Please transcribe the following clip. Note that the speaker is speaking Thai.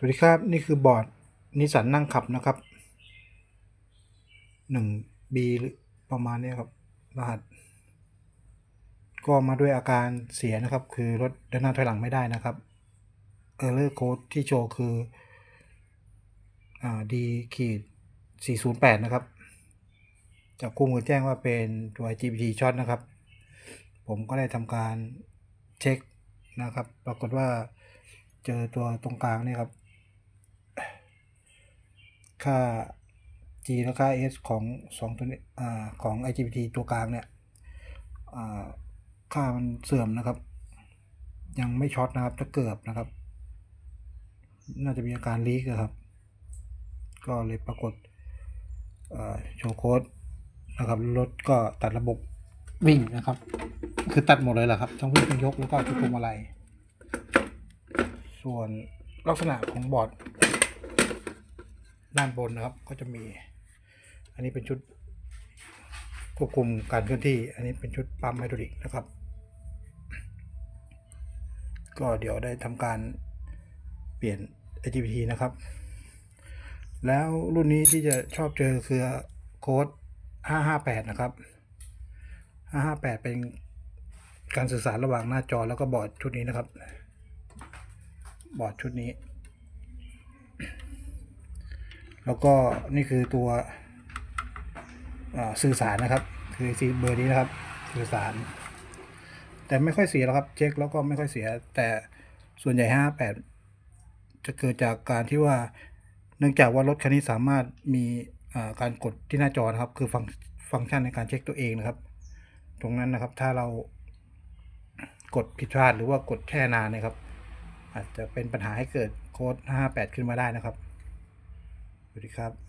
สวัสดีครับ นี่คือบอร์ดนิสันนั่งขับนะครับหนึ่งบีประมาณนี้ครับ รหัส ก็มาด้วยอาการเสียนะครับ คือรถเดินหน้าถอยหลังไม่ได้นะครับ เออร์เลอร์โค้ดที่โชว์คือ อ่าดีขีด408 นะครับ จากคู่มือแจ้งว่าเป็นตัว GPT ช็อตนะครับ ผมก็ได้ทำการเช็คนะครับ ปรากฏว่าเจอตัวตรงกลางนี่ครับ ค่า G และค่า S ของสองตัวนี้ของ IGBT ตัวกลางเนี่ยค่ามันเสื่อมนะครับ ยังไม่ช็อตนะครับจะเกือบนะครับ น่าจะมีอาการลีกอะครับ ก็เลยปรากฏโชว์โค้ดนะครับรถก็ตัดระบบวิ่งนะครับ คือตัดหมดเลยแหละครับทั้งวิ่งทั้งยกแล้วก็ทุกพวงมาลัยส่วนลักษณะของบอร์ด ด้านบนนะครับ ก็จะมี อันนี้เป็นชุดควบคุมการเคลื่อนที่ อันนี้เป็นชุดปั๊มไฮดรอลิกนะครับ ก็เดี๋ยวได้ทำการเปลี่ยน IGBT นะครับ แล้วรุ่นนี้ที่จะชอบเจอคือโค้ด 558 นะครับ 558 เป็นการสื่อสารระหว่างหน้าจอแล้วก็บอร์ดชุดนี้นะครับ บอร์ดชุดนี้ แล้วก็นี่คือตัวสื่อสารนะครับ คือซีเบอร์นี้นะครับ สื่อสาร แต่ไม่ค่อยเสียแล้วครับ เช็คแล้วก็ไม่ค่อยเสีย แต่ส่วนใหญ่ 58 จะเกิดจากการที่ว่า เนื่องจากว่ารถคันนี้สามารถมีการกดที่หน้าจอนะครับ คือฟังฟังก์ชันในการเช็คตัวเองนะครับ ตรงนั้นนะครับถ้าเรากดผิดพลาดหรือว่ากดแช่นานนะครับ อาจจะเป็นปัญหาให้เกิดโค้ด 58 ขึ้นมาได้นะครับ วัสดีครับ